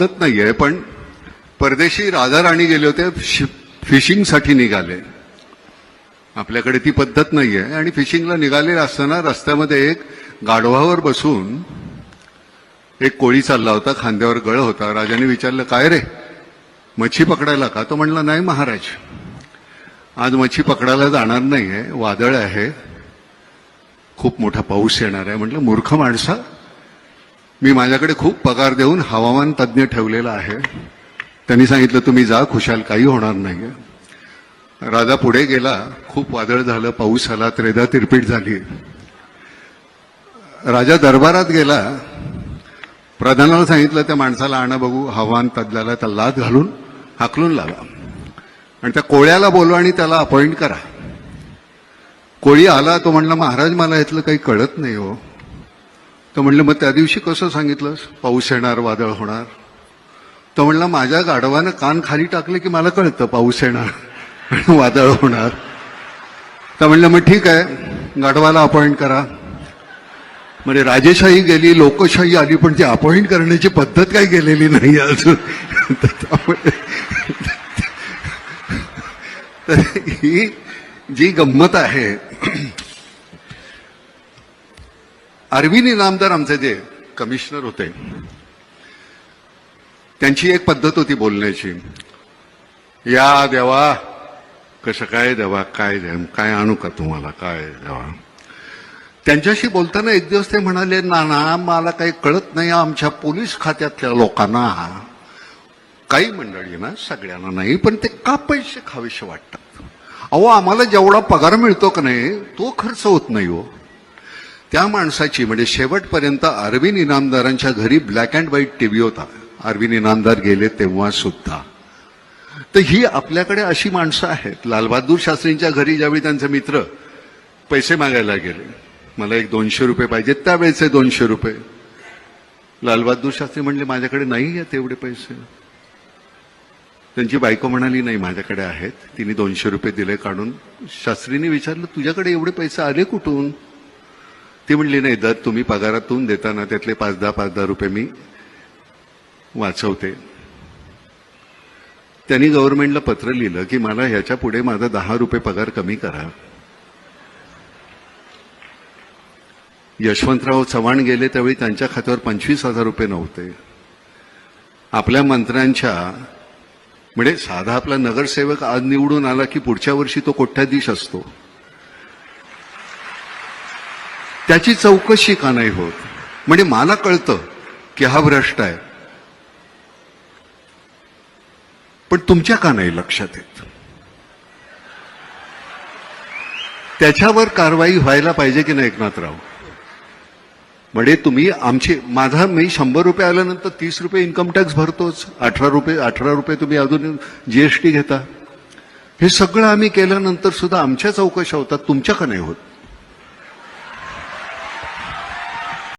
पद्धत नाहीये पण परदेशी राधाराणी गेले होते शि- फिशिंगसाठी निघाले. आपल्याकडे ती पद्धत नाहीये आणि फिशिंगला निघाले असताना रस्त्यामध्ये एक गाढवावर बसून एक कोळी चालला होता खांद्यावर गळ होता. राजाने विचारलं काय रे? मच्छी पकडायला का? तो म्हणला नाही महाराज आज मच्छी पकडायला जाणार नाहीये. वादळ आहे. खूप मोठा पाऊस येणार आहे. म्हटलं मूर्ख माणसा मी माझ्याकडे खूप पगार देऊन हवामान तज्ज्ञ ठेवलेला आहे. त्यांनी सांगितलं तुम्ही जा खुशाल काही होणार नाही राजा पुढे गेला. खूप वादळ झालं पाऊस आला त्रेदा तिरपीट झाली. राजा दरबारात गेला. प्रधानाला सांगितलं त्या माणसाला आणा बघू. हवामान तज्ज्ञाला त्या लाद घालून हाकलून लावा. आणि त्या कोळ्याला बोलवा आणि त्याला अपॉइंट करा. कोळी आला तो म्हणला महाराज मला यातलं काही कळत नाही हो. तर म्हणलं मग त्या दिवशी कसं सांगितलंस? पाऊस येणार वादळ होणार. तर म्हणलं माझ्या गाढवानं कान खाली टाकले की मला कळतं पाऊस येणार वादळ होणार. तर म्हणलं मग ठीक आहे गाढवाला अपॉइंट करा. म्हणजे राजेशाही गेली लोकशाही आली पण ती अपॉइंट करण्याची पद्धत काही गेलेली नाही अजून. त्यामुळे तर ही जी गंमत आहे अरविंद इनामदार आमचे जे कमिशनर होते त्यांची एक पद्धत होती बोलण्याची. या देवा कसं काय देवा काय द्या काय आणू का तुम्हाला काय देवा? त्यांच्याशी बोलताना एक दिवस ते म्हणाले नाना मला काही कळत नाही आमच्या पोलीस खात्यातल्या लोकांना काही मंडळी ना सगळ्यांना नाही पण ते का पैसे खावेसे वाटतात? अहो आम्हाला जेवढा पगार मिळतो का नाही तो खर्च होत नाही हो. त्या माणसाची म्हणजे शेवटपर्यंत अरविंद इनामदारांच्या घरी ब्लॅक अँड व्हाईट टीव्ही होता. अरविंद इनामदार गेले तेव्हा सुद्धा. तर ही आपल्याकडे अशी माणसं आहेत. लालबहादूर शास्त्रींच्या घरी ज्यावेळी त्यांचे मित्र पैसे मागायला गेले. मला एक दोनशे रुपये पाहिजेत त्यावेळेचे दोनशे रुपये. लालबहादूर शास्त्री म्हणले माझ्याकडे नाही आहेत एवढे पैसे. त्यांची बायको म्हणाली नाही माझ्याकडे आहेत. तिने दोनशे रुपये दिले काढून. शास्त्रीने विचारलं तुझ्याकडे एवढे पैसे आले कुठून? ती म्हणली नाही दर तुम्ही पगारातून देताना त्यातले पाच दहा पाच दहा रुपये मी वाचवते. त्यांनी गव्हर्नमेंटला पत्र लिहिलं की मला ह्याच्या पुढे माझा दहा रुपये पगार कमी करा. यशवंतराव चव्हाण गेले त्यावेळी त्यांच्या खात्यावर पंचवीस हजार रुपये नव्हते. आपल्या मंत्र्यांच्या म्हणजे साधा आपला नगरसेवक आज निवडून आला की पुढच्या वर्षी तो कोट्याधीश असतो? त्याची चौकशी का नाही होत? म्हणजे मला कळतं की हा भ्रष्ट आहे. पण तुमच्या का नाही लक्षात येत? त्याच्यावर कारवाई व्हायला पाहिजे की नाही एकनाथराव? म्हणजे तुम्ही आमची माझा मी शंभर रुपये आल्यानंतर तीस रुपये इन्कम टॅक्स भरतोच. अठरा रुपये अठरा रुपये तुम्ही अजून जीएसटी घेता. हे सगळं आम्ही केल्यानंतर सुद्धा आमच्या चौकशा होतात. तुमच्या का नाही होत?